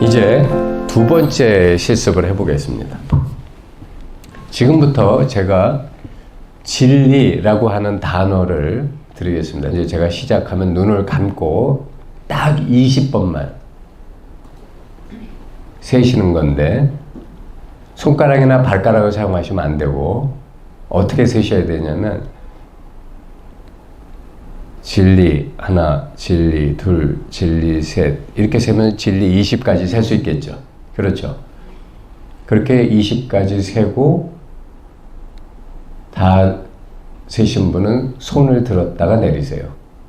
이제 두 번째 실습을 해보겠습니다. 지금부터 제가 진리라고 하는 단어를 드리겠습니다. 이제 제가 시작하면 눈을 감고 딱 20번만 세시는 건데 손가락이나 발가락을 사용하시면 안 되고 어떻게 세셔야 되냐면 진리 하나, 진리 둘, 진리 셋 이렇게 세면 진리 20까지 셀 수 있겠죠. 그렇죠. 그렇게 20까지 세고 다 세신 분은 손을 들었다가 내리세요.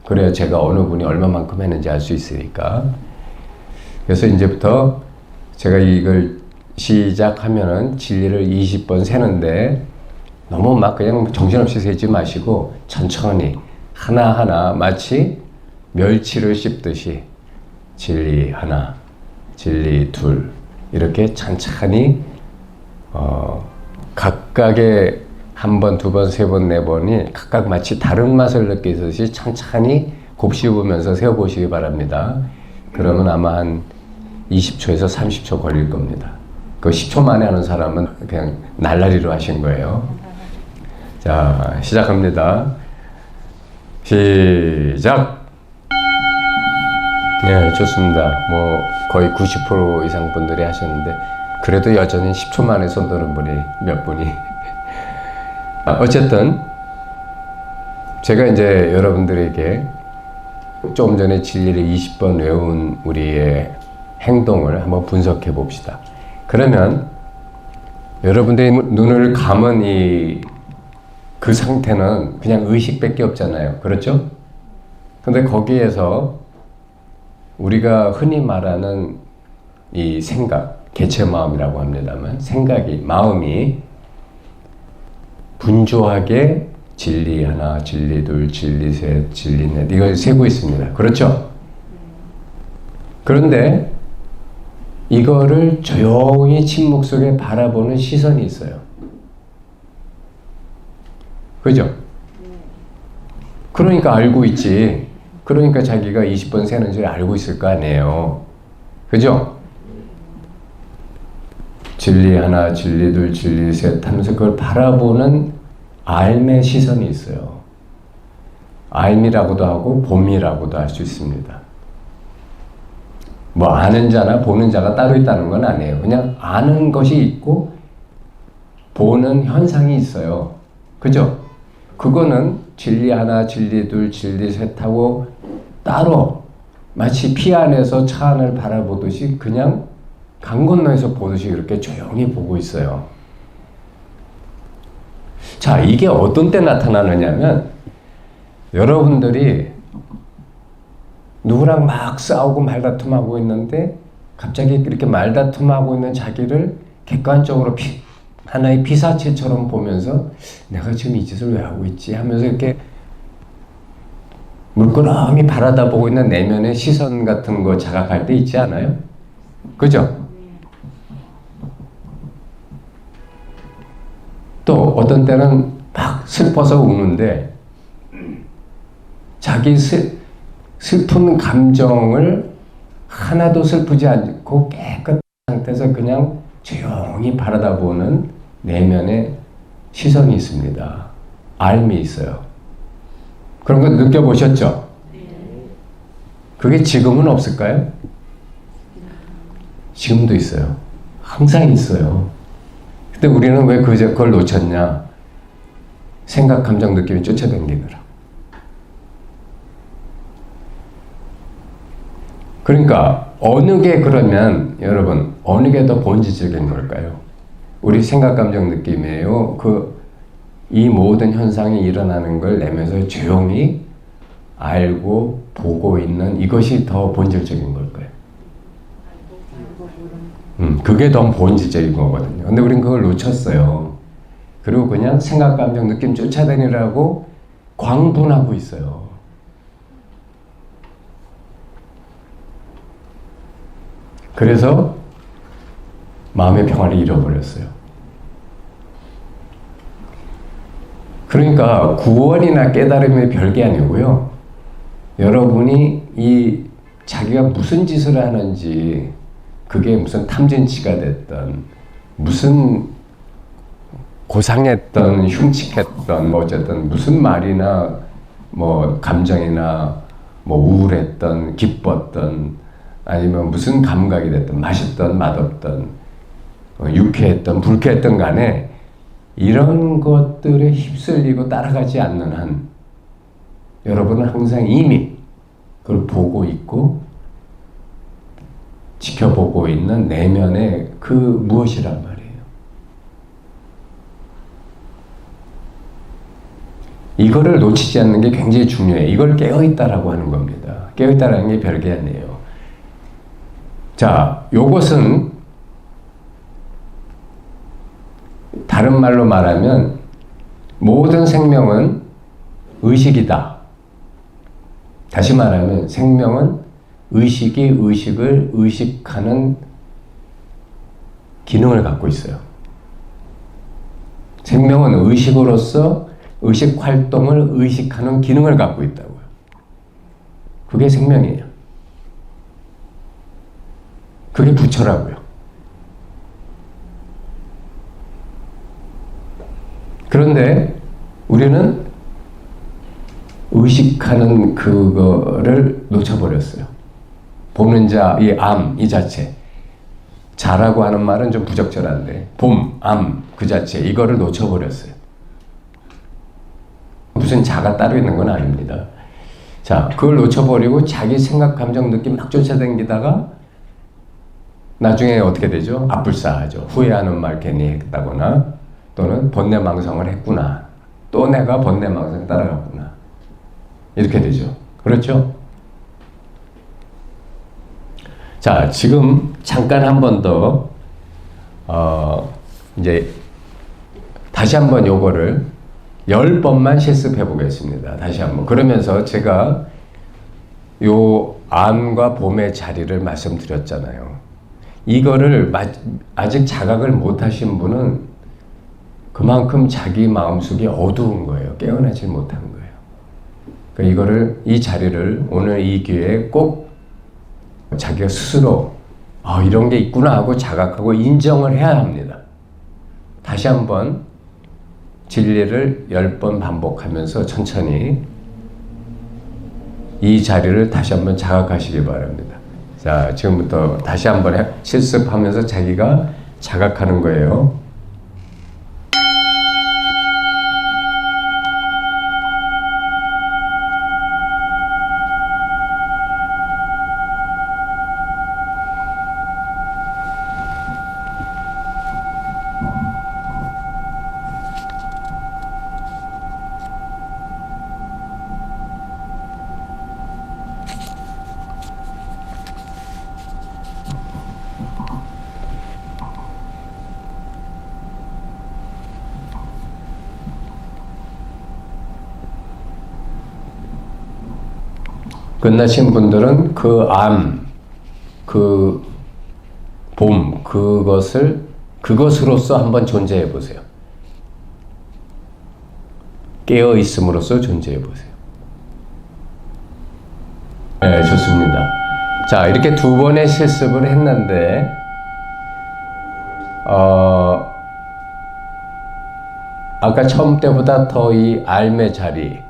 그래야 제가 어느 분이 얼마만큼 했는지 알 수 있으니까. 그래서 이제부터 제가 이걸 시작하면은 진리를 20번 세는데 너무 막 그냥 정신없이 세지 마시고 천천히 하나하나 마치 멸치를 씹듯이 진리 하나, 진리 둘 이렇게 천천히 어, 각각의 한 번, 두 번, 세 번, 네 번이 각각 마치 다른 맛을 느끼듯이 천천히 곱씹으면서 세어보시기 바랍니다. 그러면 아마 한 20초에서 30초 걸릴 겁니다. 그 10초 만에 하는 사람은 그냥 날라리로 하신 거예요. 자, 시작합니다. 시작! 네, 좋습니다. 뭐, 거의 90% 이상 분들이 하셨는데, 그래도 여전히 10초 만에 손 드는 분이 몇 분이. 아, 어쨌든, 제가 이제 여러분들에게 조금 전에 진리를 20번 외운 우리의 행동을 한번 분석해 봅시다. 그러면 여러분들이 눈을 감은 이 그 상태는 그냥 의식밖에 없잖아요. 그렇죠? 근데 거기에서 우리가 흔히 말하는 이 생각, 개체 마음이라고 합니다만 생각이 마음이 분주하게 진리 하나, 진리 둘, 진리 셋, 진리 넷 이걸 세고 있습니다. 그렇죠? 그런데 이거를 조용히 침묵 속에 바라보는 시선이 있어요. 그죠? 그러니까 알고 있지. 그러니까 자기가 20번 세는 줄 알고 있을 거 아니에요. 그죠? 진리 하나, 진리 둘, 진리 셋 하면서 그걸 바라보는 알의 시선이 있어요. 알미라고도 하고 봄이라고도 할 수 있습니다. 뭐 아는 자나 보는 자가 따로 있다는 건 아니에요. 그냥 아는 것이 있고 보는 현상이 있어요. 그죠? 그거는 진리 하나, 진리 둘, 진리 셋 하고 따로 마치 피 안에서 차 안을 바라보듯이 그냥 강 건너에서 보듯이 이렇게 조용히 보고 있어요. 자, 이게 어떤 때 나타나느냐면 여러분들이 누구랑 막 싸우고 말다툼하고 있는데 갑자기 이렇게 말다툼하고 있는 자기를 객관적으로 피, 하나의 피사체처럼 보면서 내가 지금 이 짓을 왜 하고 있지 하면서 이렇게 물끄러미 바라다 보고 있는 내면의 시선 같은 거 자각할 때 있지 않아요? 그죠? 또 어떤 때는 막 슬퍼서 우는데 자기 슬, 슬픈 감정을 하나도 슬프지 않고 깨끗한 상태에서 그냥 조용히 바라다 보는 내면의 시선이 있습니다. 알미 있어요. 그런 거 느껴보셨죠? 그게 지금은 없을까요? 지금도 있어요. 항상 있어요. 근데 우리는 왜 그걸 놓쳤냐? 생각, 감정, 느낌이 쫓아다니느라. 그러니까 어느 게 그러면 여러분 어느 게 더 본질적인 걸까요? 우리 생각, 감정, 느낌이에요. 그 이 모든 현상이 일어나는 걸 내면서 조용히 알고 보고 있는 이것이 더 본질적인 걸까요? 음, 그게 더 본질적인 거거든요. 근데 우린 그걸 놓쳤어요. 그리고 그냥 생각, 감정, 느낌 쫓아다니라고 광분하고 있어요. 그래서 마음의 평화를 잃어버렸어요. 그러니까 구원이나 깨달음이 별게 아니고요. 여러분이 이 자기가 무슨 짓을 하는지 그게 무슨 탐진치가 됐던 무슨 고상했던 흉측했던 뭐 어쨌든 무슨 말이나 뭐 감정이나 뭐 우울했던 기뻤던 아니면 무슨 감각이 됐던 맛있던 맛없던 어, 유쾌했던 불쾌했던 간에 이런 것들에 휩쓸리고 따라가지 않는 한 여러분은 항상 이미 그걸 보고 있고 지켜보고 있는 내면의 그 무엇이란 말이에요. 이거를 놓치지 않는 게 굉장히 중요해요. 이걸 깨어있다라고 하는 겁니다. 깨어있다라는 게 별게 아니에요. 자, 요것은 다른 말로 말하면 모든 생명은 의식이다. 다시 말하면 생명은 의식이 의식을 의식하는 기능을 갖고 있어요. 생명은 의식으로서 의식 활동을 의식하는 기능을 갖고 있다고요. 그게 생명이에요. 그게 부처라고요. 그런데 우리는 의식하는 그거를 놓쳐버렸어요. 보는 자, 이 암, 이 자체. 자라고 하는 말은 좀 부적절한데, 봄, 암, 그 자체, 이거를 놓쳐버렸어요. 무슨 자가 따로 있는 건 아닙니다. 자, 그걸 놓쳐버리고 자기 생각, 감정, 느낌 막 쫓아다니다가 나중에 어떻게 되죠? 앞불싸하죠. 후회하는 말 괜히 했다거나 또는 번뇌망상을 했구나. 또 내가 번뇌망상 따라갔구나. 이렇게 되죠. 그렇죠? 자, 지금 잠깐 한 번 더, 어, 이제 다시 한번 요거를 열 번만 실습해 보겠습니다. 다시 한번. 그러면서 제가 요 암과 봄의 자리를 말씀드렸잖아요. 이거를 아직 자각을 못 하신 분은 그만큼 자기 마음속이 어두운 거예요. 깨어나지 못한 거예요. 그러니까 이거를, 이 자리를 오늘 이 기회에 꼭 자기가 스스로 아, 이런 게 있구나 하고 자각하고 인정을 해야 합니다. 다시 한번 진리를 열 번 반복하면서 천천히 이 자리를 다시 한번 자각하시기 바랍니다. 자, 지금부터 다시 한번 실습하면서 자기가 자각하는 거예요. 끝나신 분들은 그 암, 그 봄, 그것을 그것으로서 한번 존재해 보세요. 깨어 있음으로써 존재해 보세요. 네, 좋습니다. 자, 이렇게 두 번의 실습을 했는데, 어, 아까 처음 때보다 더 이 알의 자리,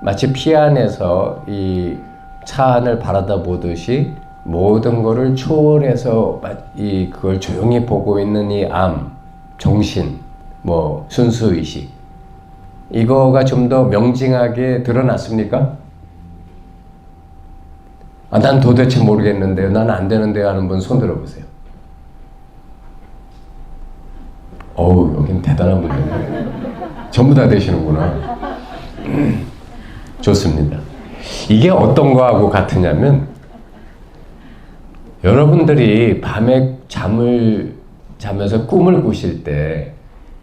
마치 피 안에서 이 차 안을 바라다 보듯이 모든 것을 초월해서 이 그걸 조용히 보고 있는 이 암, 정신, 뭐 순수 의식 이거가 좀 더 명징하게 드러났습니까? 아, 난 도대체 모르겠는데요. 난 안 되는데요. 하는 분 손 들어 보세요. 어우, 여긴 대단한 분이네. 전부 다 되시는구나. 좋습니다. 이게 어떤 거하고 같으냐면 여러분들이 밤에 잠을 자면서 꿈을 꾸실 때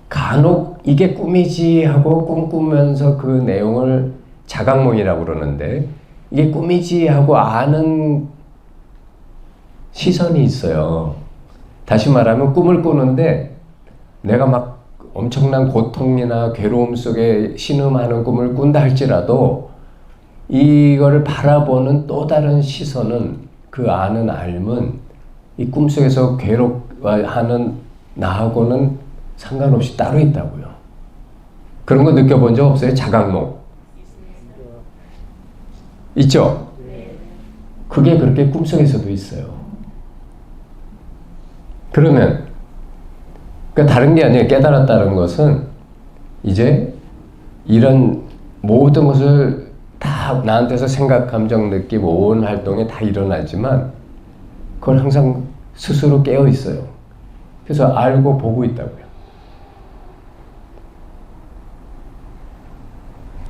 간혹 이게 꿈이지 하고 꿈꾸면서 그 내용을 자각몽이라고 그러는데 이게 꿈이지 하고 아는 시선이 있어요. 다시 말하면 꿈을 꾸는데 내가 막 엄청난 고통이나 괴로움 속에 신음하는 꿈을 꾼다 할지라도 이거를 바라보는 또 다른 시선은 그 아는 알은 이 꿈속에서 괴롭워하는 나하고는 상관없이 따로 있다고요. 그런 거 느껴본 적 없어요? 자각몽. 있죠? 그게 그렇게 꿈속에서도 있어요. 그러면 그러니까 다른 게 아니에요. 깨달았다는 것은 이제 이런 모든 것을 다 나한테서 생각, 감정, 느낌, 온 활동이 다 일어나지만 그걸 항상 스스로 깨어 있어요. 그래서 알고 보고 있다고요.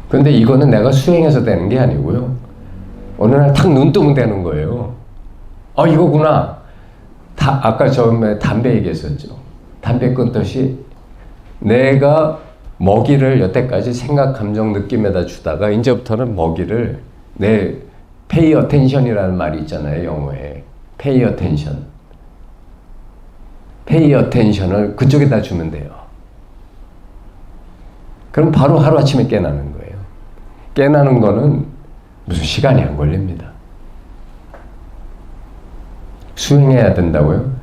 근데 이거는 내가 수행해서 되는 게 아니고요. 어느 날 탁 눈 뜨면 되는 거예요. 아, 이거구나. 다, 아까 처음에 담배 얘기했었죠. 담배 끊듯이 내가 먹이를 여태까지 생각, 감정, 느낌에다 주다가 이제부터는 먹이를 내 pay attention이라는 말이 있잖아요. 영어에. pay attention. pay attention을 그쪽에다 주면 돼요. 그럼 바로 하루아침에 깨나는 거예요. 깨나는 거는 무슨 시간이 안 걸립니다. 수행해야 된다고요?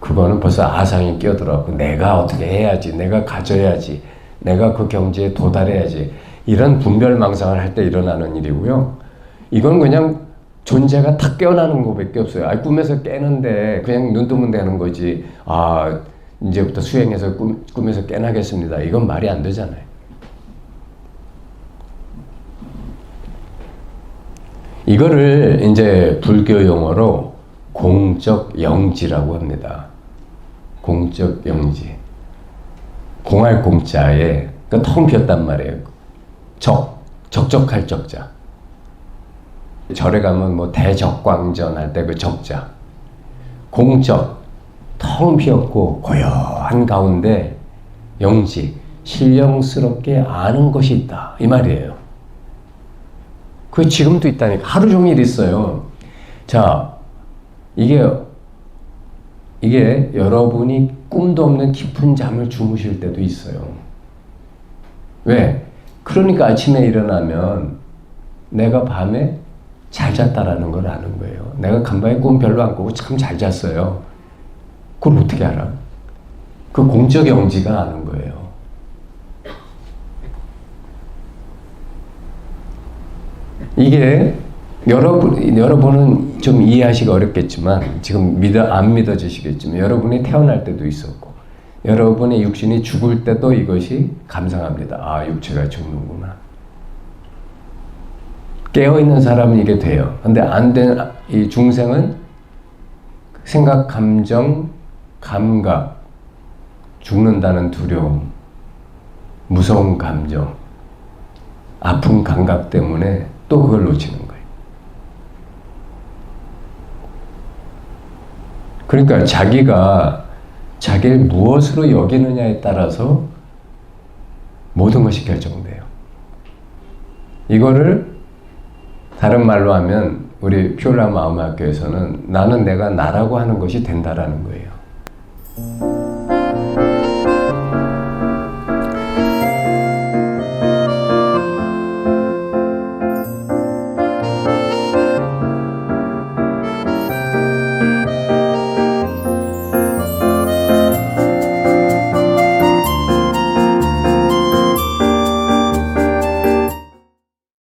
그거는 벌써 아상이 끼어들어갖고 내가 어떻게 해야지, 내가 가져야지, 내가 그 경지에 도달해야지 이런 분별망상을 할 때 일어나는 일이고요. 이건 그냥 존재가 탁 깨어나는 것밖에 없어요. 아, 꿈에서 깨는데 그냥 눈 뜨면 되는 거지. 아, 이제부터 수행해서 꿈, 꿈에서 깨나겠습니다. 이건 말이 안 되잖아요. 이거를 이제 불교 용어로 공적 영지라고 합니다. 공적 영지. 공할 공자에 그러니까 텅 비었단 말이에요. 적, 적적할 적자. 절에 가면 뭐 대적광전 할 때 그 적자. 공적, 텅 비었고 고요한 가운데 영지, 신령스럽게 아는 것이 있다. 이 말이에요. 그 지금도 있다니까. 하루 종일 있어요. 자, 이게, 이게 여러분이 꿈도 없는 깊은 잠을 주무실 때도 있어요. 왜? 그러니까 아침에 일어나면 내가 밤에 잘 잤다라는 걸 아는 거예요. 내가 간밤에 꿈 별로 안 꾸고 참 잘 잤어요. 그걸 어떻게 알아? 그 공적 영지가 아는 거예요. 이게 여러분 여러분은 좀 이해하시기 어렵겠지만 지금 믿어 안 믿어지시겠지만 여러분이 태어날 때도 있었고 여러분의 육신이 죽을 때도 이것이 감상합니다. 아 육체가 죽는구나. 깨어 있는 사람은 이게 돼요. 근데 안 된 이 중생은 생각, 감정, 감각, 죽는다는 두려움, 무서운 감정, 아픈 감각 때문에 또 그걸 놓치는 거예요. 그러니까 자기가 자기를 무엇으로 여기느냐에 따라서 모든 것이 결정돼요. 이거를 다른 말로 하면 우리 퓨라 마음학교에서는 나는 내가 나라고 하는 것이 된다라는 거예요.